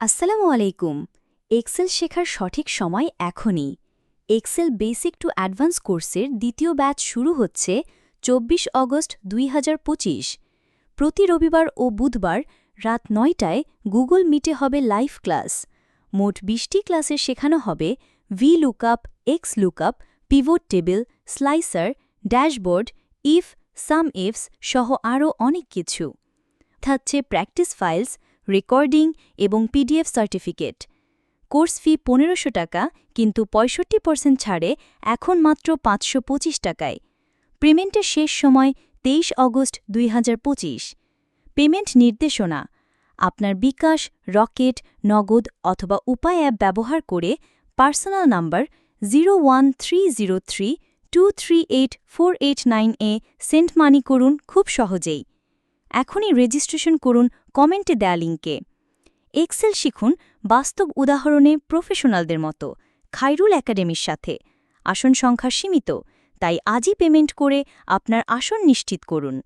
আসসালামু আলাইকুম। এক্সেল শেখার সঠিক সময় এখনই। এক্সেল বেসিক টু অ্যাডভান্স কোর্সের দ্বিতীয় ব্যাচ শুরু হচ্ছে চব্বিশ অগস্ট দুই হাজার পঁচিশ। প্রতি রবিবার ও বুধবার রাত নয়টায় গুগল মিটে হবে লাইভ ক্লাস। মোট বিশটি ক্লাসে শেখানো হবে V lookup X lookup pivot table slicer dashboard if sum ifs সহ আরও অনেক কিছু। থাকছে প্র্যাকটিস ফাইলস রেকর্ডিং এবং পিডিএফ সার্টিফিকেট। কোর্স ফি পনেরোশো টাকা, কিন্তু পঁয়ষট্টি পার্সেন্ট ছাড়ে এখন মাত্র পাঁচশো পঁচিশ টাকায়। পেমেন্টের শেষ সময় তেইশ অগস্ট দুই হাজার পঁচিশ। পেমেন্ট নির্দেশনা, আপনার বিকাশ, রকেট, নগদ অথবা উপায় অ্যাপ ব্যবহার করে পার্সোনাল নাম্বার জিরো এ সেন্ট মানি করুন খুব সহজেই। এখনই রেজিস্ট্রেশন করুন কমেন্টে দেয়া লিঙ্কে এক্সেল শিখুন বাস্তব উদাহরণে প্রফেশনালদের মতো খাইরুল একাডেমির সাথে। আসন সংখ্যা সীমিত, তাই আজই পেমেন্ট করে আপনার আসন নিশ্চিত করুন।